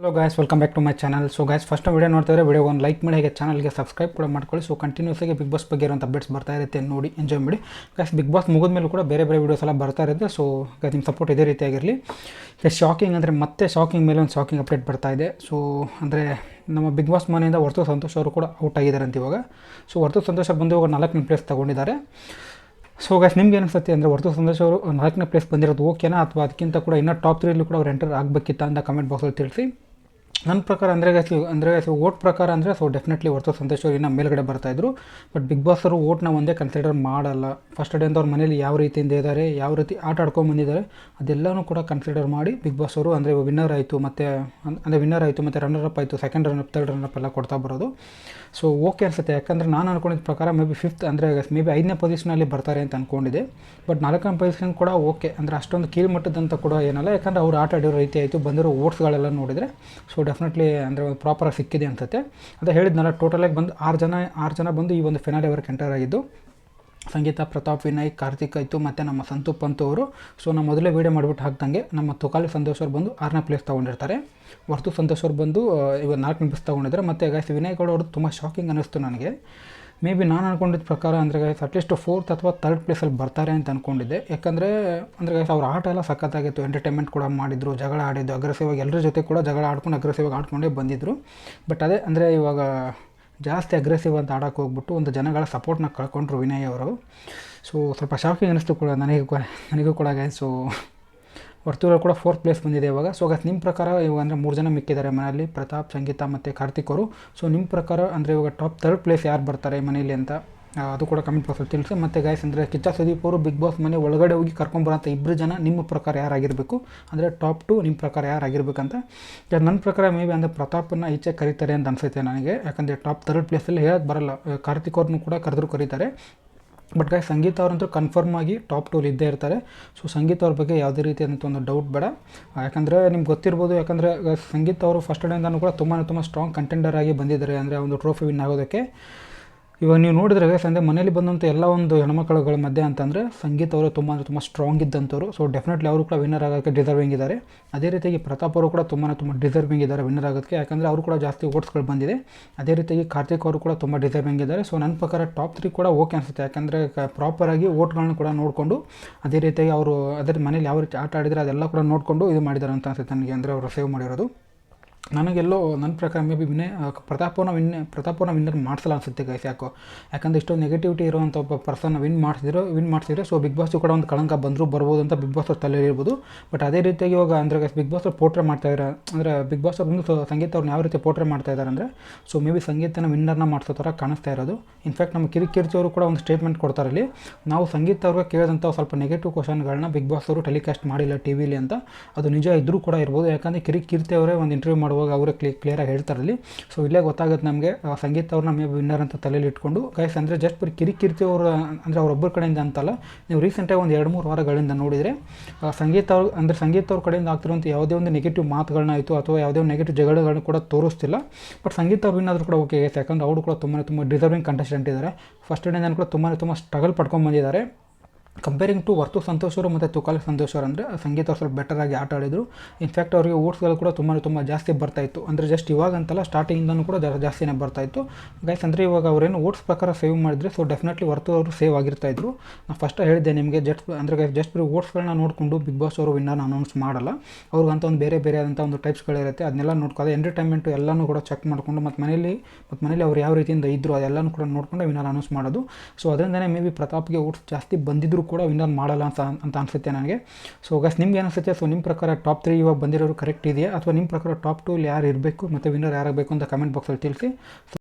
Hello guys welcome back to my channel so guys first video ನೋಡ್ತಿದ್ರೆ video ಒಂದು like ಮಾಡಿ, ಹಾಗೆ ಚಾನಲ್ಗೆ ಸಬ್ಸ್ಕ್ರೈಬ್ ಕೂಡ ಮಾಡ್ಕೊಳ್ಳಿ. ಸೊ ಕಂಟಿನ್ಯೂಸ್ ಆಗಿ ಬಿಗ್ ಬಾಸ್ ಬಗ್ಗೆ ಇರುವಂಥ ಅಪ್ಡೇಟ್ಸ್ ಬರ್ತಾ ಇರುತ್ತೆ, ನೋಡಿ ಎಂಜಾಯ್ ಮಾಡಿ. ಗಾಯ್ಸ್ ಬಿಗ್ ಬಾಸ್ ಮುಗಿದ ಮೇಲೆ ಕೂಡ ಬೇರೆ ಬೇರೆ ವೀಡಿಯೋಸ್ ಎಲ್ಲ ಬರ್ತಾ ಇರುತ್ತೆ. ಸೊ ನಿಮ್ಮ ಸಪೋರ್ಟ್ ಇದೇ ರೀತಿಯಾಗಿರಲಿ ಶಾಕಿಂಗ್ ಅಂದರೆ ಮತ್ತೆ ಶಾಕಿಂಗ್ ಮೇಲೆ ಒಂದು ಶಾಕಿಂಗ್ ಅಪ್ಡೇಟ್ ಬರ್ತಾ ಇದೆ. ಸೊ ಅಂದರೆ ನಮ್ಮ ಬಿಗ್ ಬಾಸ್ ಮನೆಯಿಂದ ಹೊರತು ಸಂತೋಷ್ ಅವರು ಕೂಡ ಔಟ್ ಆಗಿದ್ದಾರೆ ಅಂತ ಇವಾಗ. ಸೊ ಹೊರತು ಸಂತೋಷ್ ಅವರು ಬಂದು ಇವಾಗ ನಾಲ್ಕನೇ ಪ್ಲೇಸ್ ತಗೊಂಡಿದ್ದಾರೆ. ಸೊ ಗಾಯ್ಸ್ ನಿಮ್ಗೆ ಅನಿಸುತ್ತೆ ಅಂದರೆ ಹೊರತು ಸಂದೇಶ್ ಅವರು ನಾಲ್ಕನೇ ಪ್ಲೇಸ್ ಬಂದಿರೋದು ಓಕೆನಾ ಅಥವಾ ಅದಕ್ಕಿಂತ ಕೂಡ ಇನ್ನೂ ಟಾಪ್ ತ್ರೀಲಿ ಕೂಡ ಅವ್ರು ಎಂಟರ್ ಆಗಬೇಕಿತ್ತ ಅಂತ ಕಮೆಂಟ್ ಬಾಕ್ಸಲ್ಲಿ ತಿಳಿಸಿ. ನನ್ನ ಪ್ರಕಾರ ಅಂದರೆ ಅಂದರೆ ಸೊ ಓಟ್ ಪ್ರಕಾರ ಅಂದರೆ ಸೊ ಡೆಫಿನೆಟ್ಲಿ ಹೊರತು ಸಂತೋಷ್ ಅವರು ಇನ್ನೂ ಮೇಲ್ಗಡೆ ಬರ್ತಾಯಿದ್ರು ಬಟ್ ಬಿಗ್ ಬಾಸ್ ಅವರು ಓಟ್ನ ಒಂದೇ ಕನ್ಸಿಡರ್ ಮಾಡಲ್ಲ. ಫಸ್ಟ್ ಡೇ ಅಂತ ಅವ್ರ ಮನೇಲಿ ಯಾವ ರೀತಿಯಿಂದ ಇದ್ದಾರೆ ಯಾವ ರೀತಿ ಆಟ ಆಡ್ಕೊಂಡು ಬಂದಿದ್ದಾರೆ ಅದೆಲ್ಲನೂ ಕೂಡ ಕನ್ಸಿಡರ್ ಮಾಡಿ ಬಿಗ್ ಬಾಸ್ ಅವರು ಅಂದರೆ ವಿನ್ನರ್ ಆಯಿತು ಮತ್ತು, ಅಂದರೆ ವಿನ್ನರ್ ಆಯಿತು ಮತ್ತು ರನ್ನರ್ ಅಪ್ ಆಯಿತು second run up third run up ಎಲ್ಲ ಕೊಡ್ತಾ ಬರೋದು. ಸೊ ಓಕೆ ಅನಿಸುತ್ತೆ. ಯಾಕಂದರೆ ನಾನು ಅನ್ಕೊಂಡಿದ್ದ ಪ್ರಕಾರ ಮೇ ಬಿ ಫಿಫ್ತ್ ಅಂದರೆ ಮೇ ಬಿ ಐದನೇ ಪೊಸಿಷನಲ್ಲಿ ಬರ್ತಾರೆ ಅಂತ ಅಂದ್ಕೊಂಡಿದ್ದೆ ಬಟ್ ನಾಲ್ಕನೇ ಪೊಸಿಷನ್ ಕೂಡ ಓಕೆ ಅಂದರೆ ಅಷ್ಟೊಂದು ಕೀಳ್ಮಟ್ಟದಂತ ಕೂಡ ಏನಲ್ಲ. ಯಾಕಂದರೆ ಅವ್ರು ಆಟ ಆಡಿರೋ ರೀತಿ ಆಯಿತು. ಬಂದಿರೋ ಓಟ್ಸ್ಗಳೆಲ್ಲ ನೋಡಿದರೆ ಸೊ ಡೆಫಿನೆಟ್ಲಿ ಅಂದರೆ ಒಂದು ಪ್ರಾಪರಾಗಿ ಸಿಕ್ಕಿದೆ ಅನ್ಸುತ್ತೆ. ಅಂತ ಹೇಳಿದ್ನಲ್ಲ ಟೋಟಲಾಗಿ ಬಂದು ಆರು ಜನ ಆರು ಜನ ಬಂದು ಈ ಒಂದು ಫಿನಾಲಿವರೆಗೆ ಎಂಟರ್ ಆಗಿದ್ದು ಸಂಗೀತ ಪ್ರತಾಪ್ ವಿನಯ್, ಕಾರ್ತಿಕ್ ಆಯಿತು ಮತ್ತು ನಮ್ಮ ಸಂತು ಪಂತು ಅವರು. ಸೊ ನಾವು ಮೊದಲೇ ವೀಡಿಯೋ ಮಾಡಿಬಿಟ್ಟು ಹಾಕ್ದಂಗೆ ನಮ್ಮ ತುಕಾಲಿ ಸಂತೋಷ್ ಅವ್ರು ಬಂದು ಆರನೇ ಪ್ಲೇಸ್ ತೊಗೊಂಡಿರ್ತಾರೆ. ಹೊರತು ಸಂತೋಷ್ ಅವ್ರು ಬಂದು ಇವಾಗ ನಾಲ್ಕನೇ ಪ್ಲೇಸ್ ತೊಗೊಂಡಿದ್ದಾರೆ. ಮತ್ತು ಗಾಯ್ಸ್ ವಿನಯ್ ಗೌಡ ಅವ್ರದ್ದು ತುಂಬ ಶಾಕಿಂಗ್ ಅನ್ನಿಸ್ತು ನನಗೆ. ಮೇ ಬಿ ನಾನು ಅಂದ್ಕೊಂಡಿದ್ದ ಪ್ರಕಾರ ಅಂದರೆ ಗೈಸ್ ಅಟ್ಲೀಸ್ಟ್ ಫೋರ್ತ್ ಅಥವಾ ತರ್ಡ್ ಪ್ಲೇಸಲ್ಲಿ ಬರ್ತಾರೆ ಅಂತ ಅಂದ್ಕೊಂಡಿದ್ದೆ ಯಾಕಂದರೆ, ಅಂದರೆ ಗೈಸ್ ಅವ್ರ ಆಟ ಎಲ್ಲ ಸಖತ್ತಾಗಿತ್ತು. ಎಂಟರ್ಟೈನ್ಮೆಂಟ್ ಕೂಡ ಮಾಡಿದರು, ಜಗಳ ಆಡಿದ್ದು ಅಗ್ರೆಸಿವ್ ಆಗಿ ಎಲ್ಲರ ಜೊತೆ ಕೂಡ ಜಗಳ ಆಡ್ಕೊಂಡು ಅಗ್ರೆಸಿವ್ ಆಗಿ ಆಡ್ಕೊಂಡೇ ಬಂದಿದ್ದರು ಬಟ್ ಅದೇ, ಅಂದರೆ ಇವಾಗ ಜಾಸ್ತಿ ಅಗ್ರೆಸಿವ್ ಅಂತ ಆಡೋಕ್ಕೆ ಹೋಗ್ಬಿಟ್ಟು ಒಂದು ಜನಗಳ ಸಪೋರ್ಟ್ನ ಕಳ್ಕೊಂಡ್ರು ವಿನಯ್ ಅವರು. ಸೊ ಸ್ವಲ್ಪ ಶಾಕಿಂಗ್ ಅನ್ನಿಸ್ತು ಕೂಡ ನನಗೆ ನನಗೂ ಕೂಡ ಸೊ ವರ್ತೂರಲ್ಲಿ ಕೂಡ ಫೋರ್ತ್ ಪ್ಲೇಸ್ ಬಂದಿದೆ ಇವಾಗ. ಸೊ ಗಸ್ ನಿಮ್ಮ ಪ್ರಕಾರ ಇವಾಗ ಅಂದರೆ ಮೂರು ಜನ ಮಿಕ್ಕಿದ್ದಾರೆ ಮನೆಯಲ್ಲಿ, ಪ್ರತಾಪ್, ಸಂಗೀತ ಮತ್ತು ಕಾರ್ತಿಕ್ ಅವರು. ಸೊ ನಿಮ್ಮ ಪ್ರಕಾರ ಅಂದರೆ ಇವಾಗ ಟಾಪ್ ಥರ್ಡ್ ಪ್ಲೇಸ್ ಯಾರು ಬರ್ತಾರೆ ಮನೆಯಲ್ಲಿ ಅಂತ? ಅದು ಕೂಡ ಕಮೆಂಟ್ ಬಾಕ್ಸಲ್ಲಿ ತಿಳಿಸಿ. ಮತ್ತು ಗಾಯ್ಸ್ ಅಂದರೆ ಕಿಚ್ಚ ಸುದೀಪ್ ಅವರು ಬಿಗ್ ಬಾಸ್ ಮನೆ ಒಳಗಡೆ ಹೋಗಿ ಕರ್ಕೊಂಬರೋಂಥ ಇಬ್ಬರು ಜನ ನಿಮ್ಮ ಪ್ರಕಾರ ಯಾರಾಗಿರಬೇಕು? ಅಂದರೆ ಟಾಪ್ ಟು ನಿಮ್ಮ ಪ್ರಕಾರ ಯಾರಾಗಿರ್ಬೇಕಂತ. ಯಾರು ನನ್ನ ಪ್ರಕಾರ ಮೇ ಬಿ ಅಂದರೆ ಪ್ರತಾಪನ್ನ ಈಚೆ ಕರೀತಾರೆ ಅಂತ ಅನಿಸುತ್ತೆ ನನಗೆ. ಯಾಕಂದರೆ ಟಾಪ್ ತರ್ಡ್ ಪ್ಲೇಸಲ್ಲಿ ಹೇಳೋದು ಬರಲ್ಲ. ಕಾರ್ತಿಕ್ ಅವ್ರನ್ನೂ ಕೂಡ ಕರೆದ್ರು ಕರೀತಾರೆ. ಬಟ್ ಗಾಯ್ ಸಂಗೀತ ಅವರಂತೂ ಕನ್ಫರ್ಮ್ ಆಗಿ ಟಾಪ್ ಟೂಲ್ ಇದ್ದೇ ಇರ್ತಾರೆ. ಸೊ ಸಂಗೀತ ಅವ್ರ ಬಗ್ಗೆ ಯಾವುದೇ ರೀತಿ ಅಂತ ಒಂದು ಡೌಟ್ ಬೇಡ. ಯಾಕಂದರೆ ನಿಮ್ಗೆ ಗೊತ್ತಿರ್ಬೋದು, ಯಾಕಂದರೆ ಸಂಗೀತ ಅವರು ಫಸ್ಟ್ ಡೇಯಿಂದನೂ ಕೂಡ ತುಂಬಾ ತುಂಬ ಸ್ಟ್ರಾಂಗ್ ಕಂಟೆಂಡರ್ ಆಗಿ ಬಂದಿದ್ದಾರೆ. ಅಂದರೆ ಒಂದು ಟ್ರೋಫಿ ವಿನ್ ಆಗೋದಕ್ಕೆ. ಇವಾಗ ನೀವು ನೋಡಿದ್ರೆ ಸಂದೆ ಮನೇಲಿ ಬಂದಂಥ ಎಲ್ಲ ಒಂದು ಹೆಣ್ಮಕ್ಳುಗಳ ಮಧ್ಯೆ ಅಂತಂದರೆ ಸಂಗೀತ ಅವರು ತುಂಬ ಅಂದರೆ ತುಂಬ ಸ್ಟ್ರಾಂಗ್ ಇದ್ದಂಥವ್ರು. ಸೊ ಡೆಫಿನೆಟ್ಲಿ ಅವರು ಕೂಡ ವಿನ್ನರ್ ಆಗೋಕ್ಕೆ ಡಿಸರ್ವಿಂಗ್ ಇದ್ದಾರೆ ಅದೇ ರೀತಿಯಾಗಿ ಪ್ರತಾಪ್ ಅವರು ಕೂಡ ತುಂಬಾ ತುಂಬ ಡಿಸರ್ವಿಂಗ್ ಇದ್ದಾರೆ ವಿನ್ನರ್ ಆಗೋದಕ್ಕೆ ಯಾಕಂದರೆ ಅವರು ಕೂಡ ಜಾಸ್ತಿ ಓಟ್ಸ್ಗಳು ಬಂದಿದೆ. ಅದೇ ರೀತಿಯಾಗಿ ಕಾರ್ತಿಕ್ ಅವರು ಕೂಡ ತುಂಬ ಡಿಸರ್ವಿಂಗ್ ಇದ್ದಾರೆ ಸೊ ನನ್ನ ಪ್ರಕಾರ ಟಾಪ್ ತ್ರೀ ಕೂಡ ಓಕೆ ಅನಿಸುತ್ತೆ. ಯಾಕಂದರೆ ಪ್ರಾಪರಾಗಿ ಓಟ್ಗಳನ್ನ ಕೂಡ ನೋಡಿಕೊಂಡು, ಅದೇ ರೀತಿಯಾಗಿ ಅವರು ಅದರ ಮನೇಲಿ ಯಾವ ರೀತಿ ಆಟ ಆಡಿದರೆ ಅದೆಲ್ಲ ಕೂಡ ನೋಡಿಕೊಂಡು ಇದು ಮಾಡಿದ್ದಾರೆ ಅಂತ ಅನ್ಸುತ್ತೆ ನನಗೆ. ಅಂದರೆ ಅವರು ಸೇವ್ ಮಾಡಿರೋದು. ನನಗೆಲ್ಲೋ ನನ್ನ ಪ್ರಕಾರ ಮೇ ಬಿ ವಿನಯ್ ಪ್ರತಾಪನ ವಿನ್ ಪ್ರತಾಪನ ವಿನ್ನರ್ ಮಾಡಿಸಲ್ಲ ಅನ್ಸುತ್ತೆ ಗೈಸ್ ಯಾಕೋ? ಯಾಕಂದ್ರೆ ಇಷ್ಟೊಂದು ನೆಗೆಟಿವಿಟಿ ಇರುವಂಥ ಒಬ್ಬ ಪರ್ಸನ್ ವಿನ್ ಮಾಡಿಸಿದ್ರು ವಿನ್ ಮಾಡಿಸಿದ್ರೆ ಸೊ ಬಿಗ್ ಬಾಸ್ ಕೂಡ ಒಂದು ಕಳಂಕ ಬಂದರೂ, ಬರ್ಬೋದು ಅಂತ ಬಿಗ್ ಬಾಸ್ ತಲೆ ಇರ್ಬೋದು. ಬಟ್ ಅದೇ ರೀತಿಯಾಗಿ ಇವಾಗ ಅಂದರೆ guys Bigg Boss portray portray ಮಾಡ್ತಾ ಇದ್ದಾರೆ ಅಂದರೆ ಬಿಗ್ ಬಾಸ್ ಅವ್ರು ಮುಂದೆ ಸಂಗೀತ ಅವ್ರನ್ನ ಯಾವ ರೀತಿ ಪೋಟ್ರೆ ಮಾಡ್ತಾ ಇದ್ದಾರೆ ಅಂದರೆ ಸೊ ಮೇ ಬಿ ಸಂಗೀತನ ವಿನ್ನರ್ನ ಮಾಡಿಸೋ ಥರ ಕಾಣಿಸ್ತಾ ಇರೋದು. ಇನ್ಫ್ಯಾಕ್ಟ್ ನಮ್ಮ ಕಿರಿಕಿರ್ಚಿ ಅವರು ಕೂಡ ಒಂದು ಸ್ಟೇಟ್ಮೆಂಟ್ ಕೊಡ್ತಾರೆ ಅಲ್ಲಿ. ನಾವು ಸಂಗೀತ ಅವ್ರಿಗೆ ಕೇಳಿದಂಥ ಸ್ವಲ್ಪ ನೆಗೆಟಿವ್ ಕ್ವಶನ್ಗಳನ್ನ ಬಿಗ್ ಬಾಸ್ ಅವರು ಟೆಲಿಕಾಸ್ಟ್ ಮಾಡಿಲ್ಲ ಟಿ ವಿಲಿ ಅಂತ, ಅದು ನಿಜ ಇದ್ರೂ ಕೂಡ ಇರ್ಬೋದು. ಯಾಕಂದರೆ ಕಿರಿ ಕೀರ್ತಿ ಅವರೇ ಒಂದು ಇಂಟರ್ವ್ಯೂ ಮಾಡುವಾಗ ಅವರೇ ಕ್ಲಿ ಕ್ಲಿಯರಾಗಿ ಹೇಳ್ತಾರೆ ಇಲ್ಲಿ ಸೊ ಇಲ್ಲೇ ಗೊತ್ತಾಗುತ್ತೆ ನಮಗೆ ಸಂಗೀತ ಅವ್ರು ನಮಗೆ ವಿನ್ನರ್ ಅಂತ ತಲೆಯಲ್ಲಿ ಇಟ್ಕೊಂಡು ಗೈಸ್ ಅಂದರೆ ಜಸ್ಟ್ ಬರೀ ಕಿರಿಕಿರ್ತಿ ಅವರು, ಅಂದರೆ ಅವರೊಬ್ಬರ ಕಡೆಯಿಂದ ಅಂತಲ್ಲ, ನೀವು ರೀಸೆಂಟಾಗಿ ಒಂದು ಎರಡು, ಮೂರು ವಾರಗಳಿಂದ ನೋಡಿದರೆ ಸಂಗೀತ ಅವ್ರು, ಅಂದರೆ ಸಂಗೀತ ಅವ್ರ ಕಡೆಯಿಂದ ಆಗ್ತಿರುವಂಥ ಯಾವುದೇ ಒಂದು ನೆಗೆಟಿವ್ ಮಾತುಗಳನ್ನ ಆಯಿತು, ಅಥವಾ ಯಾವುದೇ ಒಂದು ನೆಗೆಟಿವ್ ಜಗಳಗಳನ್ನು ಕೂಡ ತೋರಿಸ್ತಿಲ್ಲ. ಬಟ್ ಸಂಗೀತ ಅವ್ರು ಏನಾದರೂ ಕೂಡ ಓಕೆ ಯಾಕಂದ್ರೆ ಅವರು ಕೂಡ ತುಂಬಾ ತುಂಬ ಡಿಸರ್ವಿಂಗ್ ಕಂಟೆಸ್ಟೆಂಟ್ ಇದ್ದಾರೆ. ಫಸ್ಟ್ ಡೇ ಕೂಡ ತುಂಬಾ ತುಂಬ ಸ್ಟ್ರಗಲ್ ಪಡ್ಕೊಂಡು ಬಂದಿದ್ದಾರೆ. ಕಂಪೇರಿಂಗ್ ಟು ವರ್ತು ಸಂತೋಷ್ ಅವರು ಮತ್ತು ತುಕಾಲಿ ಸಂತೋಷ್ ಅವರು ಅಂದರೆ ಸಂಗೀತ ಸ್ವಲ್ಪ ಬೆಟರ್ ಆಗಿ ಆಟ ಆಡಿದರು. ಇನ್ಫ್ಯಾಕ್ಟ್ ಅವರಿಗೆ ಓಟ್ಸ್ಗಳು ಕೂಡ ತುಂಬ ತುಂಬ ಜಾಸ್ತಿ ಬರ್ತಾಯಿತ್ತು ಅಂದರೆ ಜಸ್ಟ್ ಇವಾಗಂತಲ್ಲ ಸ್ಟಾರ್ಟಿಂಗಿಂದನೂ ಕೂಡ ಜಾಸ್ತಿನೇ ಬರ್ತಾಯಿತ್ತು ಗೈಸ್ ಅಂದರೆ ಇವಾಗ ಅವರೇನು ಓಟ್ಸ್ ಪ್ರಕಾರ ಸೇವ್ ಮಾಡಿದ್ರೆ ಸೊ ಡೆಫಿನೆಟ್ಲಿ ವರ್ತು ಅವರು ಸೇವ್ ಆಗಿರ್ತಾಯಿದ್ರು ನಾನು ಫಸ್ಟ್ ಹೇಳಿದ್ದೆ ನಿಮಗೆ ಜಸ್ಟ್ ಅಂದರೆ ಗೈಸ್ ಜಸ್ಟ್ ಬರೀ ಓಟ್ಸ್ಗಳನ್ನ ನೋಡಿಕೊಂಡು ಬಿಗ್ ಬಾಸ್ ಅವರು ವಿನ್ನರ್ನ ಅನೌನ್ಸ್ ಮಾಡಲ್ಲ. ಅವ್ರಿಗಂತ ಒಂದು ಬೇರೆ ಬೇರೆ ಆದಂಥ ಒಂದು ಟೈಪ್ಸ್ಗಳಿರುತ್ತೆ ಅದನ್ನೆಲ್ಲ ನೋಡ್ಕೊಂಡು ಎಂಟರ್ಟೈನ್ಮೆಂಟು ಎಲ್ಲನೂ ಕೂಡ ಚೆಕ್ ಮಾಡಿಕೊಂಡು ಮತ್ತು ಮನೇಲಿ ಮತ್ತು ಮನೇಲಿ ಅವ್ರು ಯಾವ ರೀತಿಯಿಂದ ಇದ್ದರು ಅದೆಲ್ಲನೂ ಕೂಡ ನೋಡಿಕೊಂಡು ವಿನ್ನರ್ ಅನೌನ್ಸ್ ಮಾಡೋದು. ಸೊ ಅದರಿಂದನೇ ಮೇ ಬಿ ಪ್ರತಾಪ್ಗೆ ಓಟ್ಸ್ ಜಾಸ್ತಿ ಬಂದಿದ್ದರೂ ಕೂಡ ವಿನ್ನರ್ ಮಾಡಲ್ಲ ಅಂತ ಅಂತ ಅನಿಸುತ್ತೆ ನನಗೆ. ಸೊ ಗಸ್ ನಿಮ್ಗೆ ಅನಿಸುತ್ತೆ ಸೊ ನಿಮ್ಮ ಪ್ರಕಾರ ಟಾಪ್ ತ್ರೀ ಇವಾಗ ಬಂದಿರೋರು ಕರೆಕ್ಟ್ ಇದೆಯಾ? ಅಥವಾ ನಿಮ್ಮ ಪ್ರಕಾರ ಟಾಪ್ ಟು ಯಾರು ಇರಬೇಕು ಮತ್ತು ವಿನ್ನರ್ ಯಾರಾಗಬೇಕು ಅಂತ ಕಮೆಂಟ್ ಬಾಕ್ಸಲ್ಲಿ ತಿಳಿಸಿ.